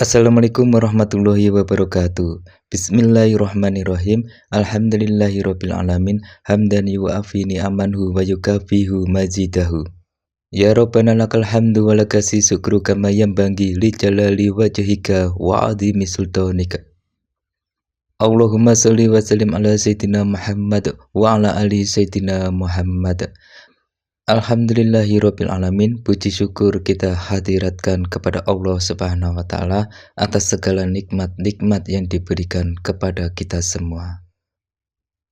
Assalamualaikum warahmatullahi wabarakatuh. Bismillahirrahmanirrahim. Alhamdulillahirabbil alamin. Hamdan yu'afi ni'amanhu wa yukafihu mazidahu. Ya Rabbana lakal hamdu wa lakasi syukru kama yanbaghi li jalali wajhika wa 'azimi sultanika. Allahumma sholli wa sallim ala sayyidina Muhammad wa ala ali sayyidina Muhammad Alhamdulillahirobbilalamin Puji syukur kita hadiratkan kepada Allah subhanahu wa ta'ala Atas segala nikmat-nikmat yang diberikan kepada kita semua.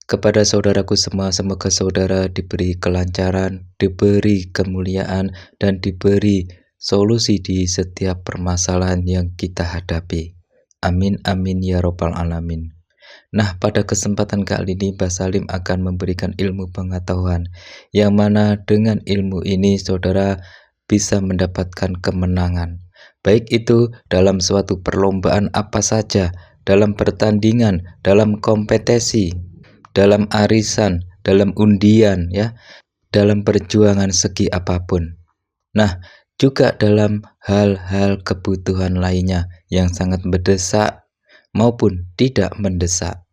Kepada saudaraku semua Semoga saudara diberi kelancaran Diberi kemuliaan Dan diberi solusi di setiap permasalahan yang kita hadapi. Amin amin ya robbal alamin Nah, pada kesempatan kali ini Mbah Salim akan memberikan ilmu pengetahuan yang mana dengan ilmu ini saudara bisa mendapatkan kemenangan. Baik itu dalam suatu perlombaan apa saja, dalam pertandingan, dalam kompetisi, dalam arisan, dalam undian ya, dalam perjuangan segi apa pun. Nah, juga dalam hal-hal kebutuhan lainnya yang sangat mendesak maupun tidak mendesak.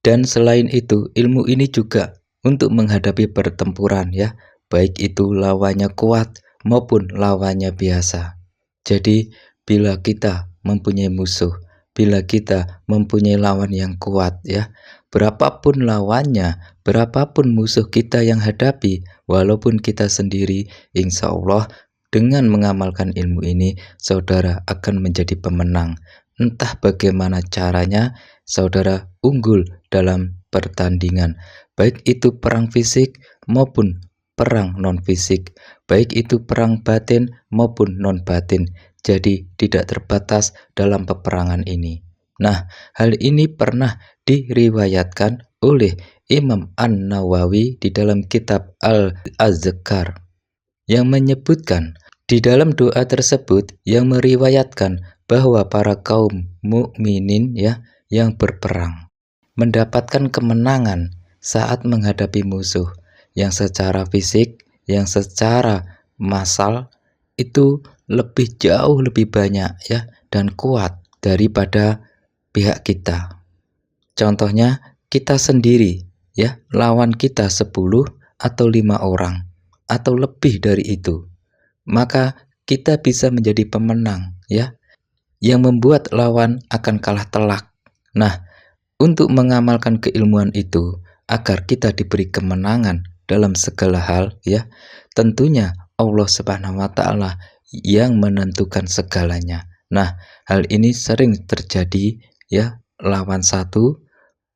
Dan selain itu, ilmu ini juga untuk menghadapi pertempuran ya, baik itu lawannya kuat maupun lawannya biasa. Jadi, bila kita mempunyai musuh, bila kita mempunyai lawan yang kuat ya, berapapun lawannya, berapapun musuh kita yang hadapi, walaupun kita sendiri, insya Allah dengan mengamalkan ilmu ini, saudara akan menjadi pemenang. Entah bagaimana caranya, saudara unggul dalam pertandingan, baik itu perang fisik maupun perang non-fisik, baik itu perang batin maupun non-batin. Jadi, tidak terbatas dalam peperangan ini. Nah, hal ini pernah diriwayatkan oleh Imam An-Nawawi di dalam kitab Al-Azkar yang menyebutkan di dalam doa tersebut yang meriwayatkan bahwa para kaum mukminin ya yang berperang mendapatkan kemenangan saat menghadapi musuh yang secara fisik, yang secara massal itu lebih jauh lebih banyak ya dan kuat daripada pihak kita. Contohnya kita sendiri ya, lawan kita 10 atau lima orang atau lebih dari itu. Maka kita bisa menjadi pemenang ya yang membuat lawan akan kalah telak. Nah, untuk mengamalkan keilmuan itu agar kita diberi kemenangan dalam segala hal ya, tentunya Allah Subhanahu wa taala yang menentukan segalanya. Nah, hal ini sering terjadi ya, lawan satu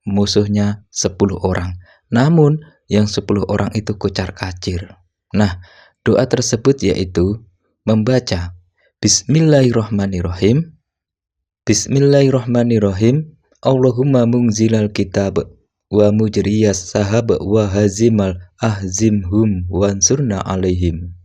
musuhnya 10 orang. Namun yang 10 orang itu kocar kacir. Nah, doa tersebut yaitu membaca Bismillahirrahmanirrahim Bismillahirrahmanirrahim. Allahumma mungzilal kitab wa mujriyas sahab wa hazimal ahzimhum wansurna alaihim.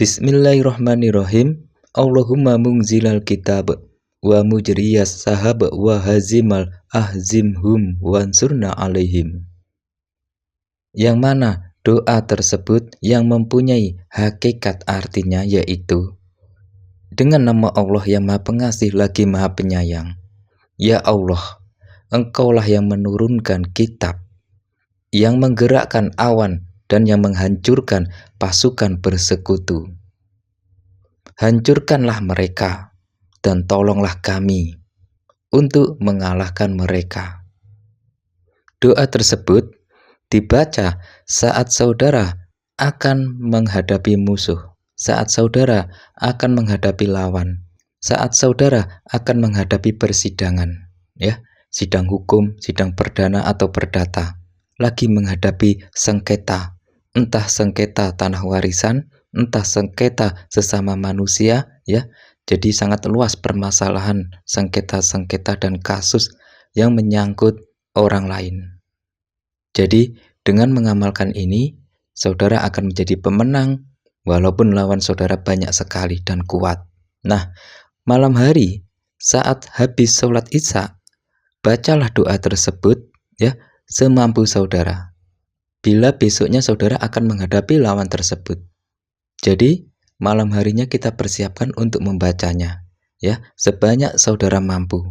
Bismillahirrahmanirrahim. Allahumma mungzilal kitab wa mujriyas sahab wa hazimal ahzimhum wansurna alaihim. Yang mana doa tersebut yang mempunyai hakikat artinya yaitu dengan nama Allah yang Maha Pengasih lagi Maha Penyayang. Ya Allah, Engkaulah yang menurunkan kitab, yang menggerakkan awan dan yang menghancurkan pasukan bersekutu. Hancurkanlah mereka dan tolonglah kami untuk mengalahkan mereka. Doa tersebut dibaca saat saudara akan menghadapi musuh saat saudara akan menghadapi lawan, saat saudara akan menghadapi persidangan, ya, sidang hukum, sidang perdana atau perdata, lagi menghadapi sengketa, entah sengketa tanah warisan, entah sengketa sesama manusia, ya. Jadi sangat luas permasalahan sengketa-sengketa dan kasus yang menyangkut orang lain. Jadi dengan mengamalkan ini, saudara akan menjadi pemenang walaupun lawan saudara banyak sekali dan kuat. Nah, malam hari saat habis sholat isya, bacalah doa tersebut ya semampu saudara. Bila besoknya saudara akan menghadapi lawan tersebut. Jadi, malam harinya kita persiapkan untuk membacanya. ya, sebanyak saudara mampu.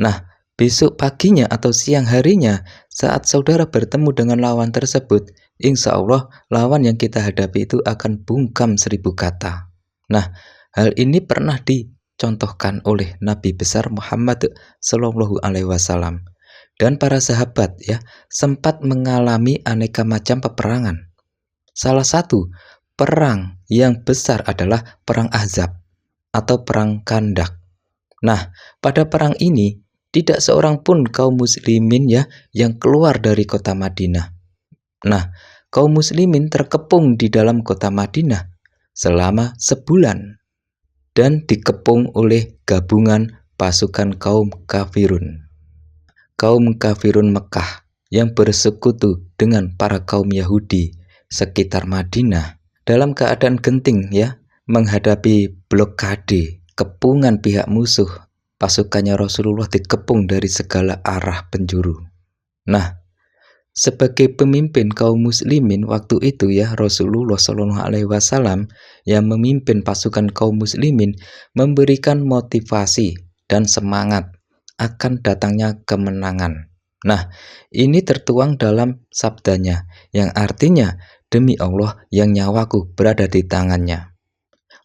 Nah, besok paginya atau siang harinya saat saudara bertemu dengan lawan tersebut, insya Allah lawan yang kita hadapi itu akan bungkam seribu kata. Nah, hal ini pernah dicontohkan oleh Nabi besar Muhammad Shallallahu Alaihi Wasallam dan para sahabat ya sempat mengalami aneka macam peperangan. Salah satu perang yang besar adalah perang Ahzab atau perang Kandak. Nah, pada perang ini tidak seorang pun kaum muslimin ya yang keluar dari kota Madinah. Nah, kaum muslimin terkepung di dalam kota Madinah selama sebulan dan dikepung oleh gabungan pasukan kaum kafirun kaum kafirun Mekah yang bersekutu dengan para kaum Yahudi sekitar Madinah dalam keadaan genting ya menghadapi blokade kepungan pihak musuh pasukannya Rasulullah dikepung dari segala arah penjuru nah sebagai pemimpin kaum muslimin waktu itu ya Rasulullah Shallallahu Alaihi Wasallam yang memimpin pasukan kaum muslimin memberikan motivasi dan semangat akan datangnya kemenangan. Nah, ini tertuang dalam sabdanya, yang artinya, demi Allah yang nyawaku berada di tangannya.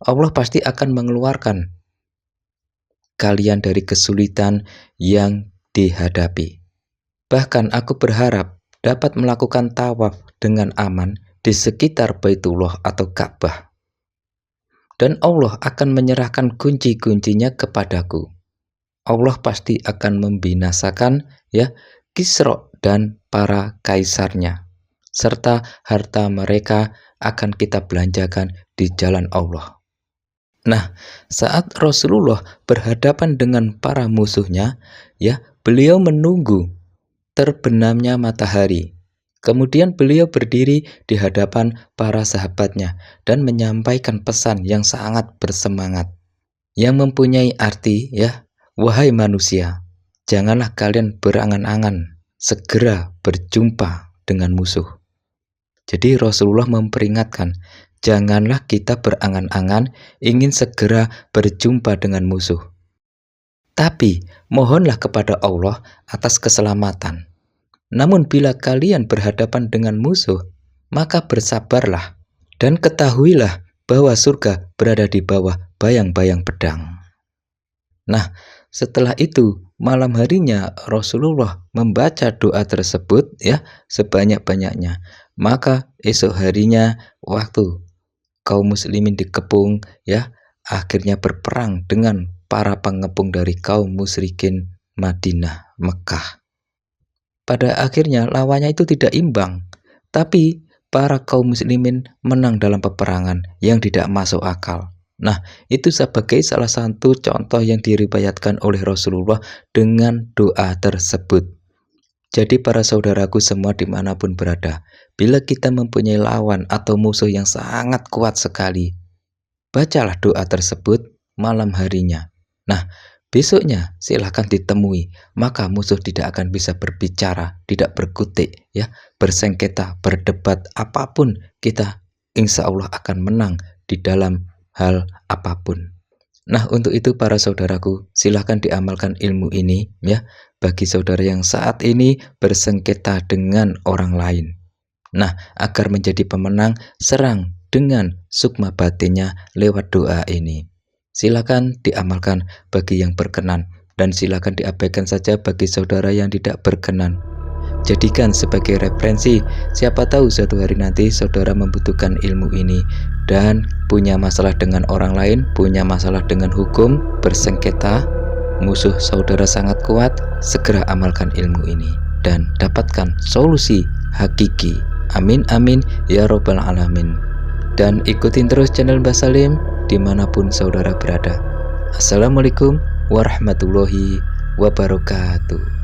Allah pasti akan mengeluarkan kalian dari kesulitan yang dihadapi. Bahkan aku berharap dapat melakukan tawaf dengan aman di sekitar Baitullah atau Ka'bah. Dan Allah akan menyerahkan kunci-kuncinya kepadaku. Allah pasti akan membinasakan ya Kisro dan para kaisarnya serta harta mereka akan kita belanjakan di jalan Allah. Nah, saat Rasulullah berhadapan dengan para musuhnya, ya, beliau menunggu terbenamnya matahari. Kemudian beliau berdiri di hadapan para sahabatnya dan menyampaikan pesan yang sangat bersemangat yang mempunyai arti ya Wahai manusia, janganlah kalian berangan-angan segera berjumpa dengan musuh. Jadi Rasulullah memperingatkan, janganlah kita berangan-angan ingin segera berjumpa dengan musuh. Tapi mohonlah kepada Allah atas keselamatan. Namun bila kalian berhadapan dengan musuh, maka bersabarlah dan ketahuilah bahwa surga berada di bawah bayang-bayang pedang. Nah, setelah itu, malam harinya Rasulullah membaca doa tersebut ya sebanyak-banyaknya. Maka esok harinya waktu kaum muslimin dikepung ya akhirnya berperang dengan para pengepung dari kaum musyrikin Madinah, Mekah. Pada akhirnya lawannya itu tidak imbang, tapi para kaum muslimin menang dalam peperangan yang tidak masuk akal. Nah, itu sebagai salah satu contoh yang diribayatkan oleh Rasulullah dengan doa tersebut. Jadi para saudaraku semua di mana pun berada, bila kita mempunyai lawan atau musuh yang sangat kuat sekali, bacalah doa tersebut malam harinya. Nah, besoknya silahkan ditemui, maka musuh tidak akan bisa berbicara, tidak berkutik, ya, bersengketa, berdebat, apa pun kita insya Allah akan menang di dalam hal apa pun. Nah, untuk itu para saudaraku, silahkan diamalkan ilmu ini ya bagi saudara yang saat ini bersengketa dengan orang lain. Nah, agar menjadi pemenang, serang dengan sukma batinnya lewat doa ini. Silakan diamalkan bagi yang berkenan dan silakan diabaikan saja bagi saudara yang tidak berkenan. Jadikan sebagai referensi, siapa tahu suatu hari nanti saudara membutuhkan ilmu ini dan punya masalah dengan orang lain, punya masalah dengan hukum, bersengketa, musuh saudara sangat kuat, segera amalkan ilmu ini dan dapatkan solusi hakiki. Amin amin ya robbal alamin. Dan ikutin terus channel Basalim di mana pun saudara berada. Assalamualaikum warahmatullahi wabarakatuh.